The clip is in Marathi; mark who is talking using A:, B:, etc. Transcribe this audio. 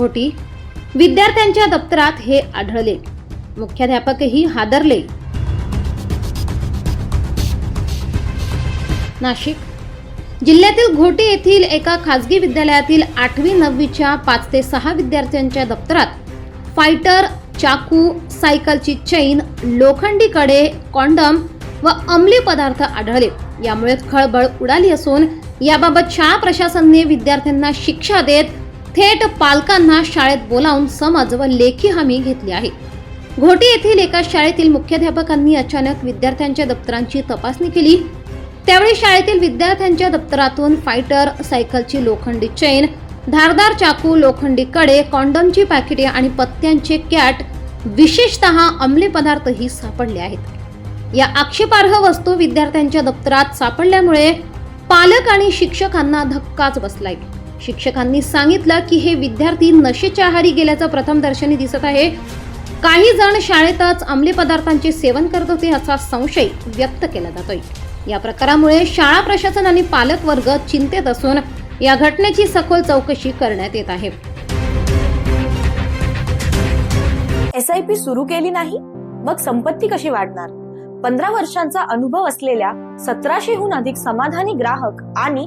A: घोटी विद्यार्थ्यांच्या दप्तरात हे आढळले. मुख्याध्यापकही हादरले. नाशिक. जिल्ह्यातील घोटी येथील एका खासगी विद्यालयातील आठवी नववीच्या पाच ते सहा विद्यार्थ्यांच्या दप्तरात फायटर चाकू सायकलची चैन लोखंडी कडे कॉन्डम व अंमली पदार्थ आढळले. यामुळे खळबळ उडाली असून याबाबत शाळा प्रशासनाने विद्यार्थ्यांना शिक्षा देत थेट पालकांना शाळेत बोलावून समज व लेखी हमी घेतली आहे. घोटी येथील एका शाळेतील मुख्याध्यापकांनी अचानक विद्यार्थ्यांच्या दप्तरांची तपासणी केली. त्यावेळी शाळेतील विद्यार्थ्यांच्या दप्तरातून फायटर सायकलची लोखंडी चेन धारदार चाकू लोखंडी कडे कॉन्डमची पॅकेटे आणि पत्त्यांचे कॅट विशेषतः अंमली पदार्थही सापडले आहेत. या आक्षेपार्ह वस्तू विद्यार्थ्यांच्या दप्तरात सापडल्यामुळे पालक आणि शिक्षकांना धक्काच बसलाय. शिक्षकांनी सांगितलं की हे विद्यार्थी नशेच्या आहारी गेल्याचं प्रथम दर्शनी दिसत आहे. काही जण शाळेतच अंमली पदार्थांचे सेवन करत होते असा संशय व्यक्त केला जातोय. या प्रकारामुळे शाळा प्रशासन आणि पालक वर्ग चिंतेत असून या घटनेची सखोल चौकशी करण्यात येत आहे.
B: एस आय पी सुरू केली नाही मग संपत्ती कशी वाढणार? पंधरा वर्षांचा अनुभव असलेल्या सतराशेहून अधिक समाधानी ग्राहक आणि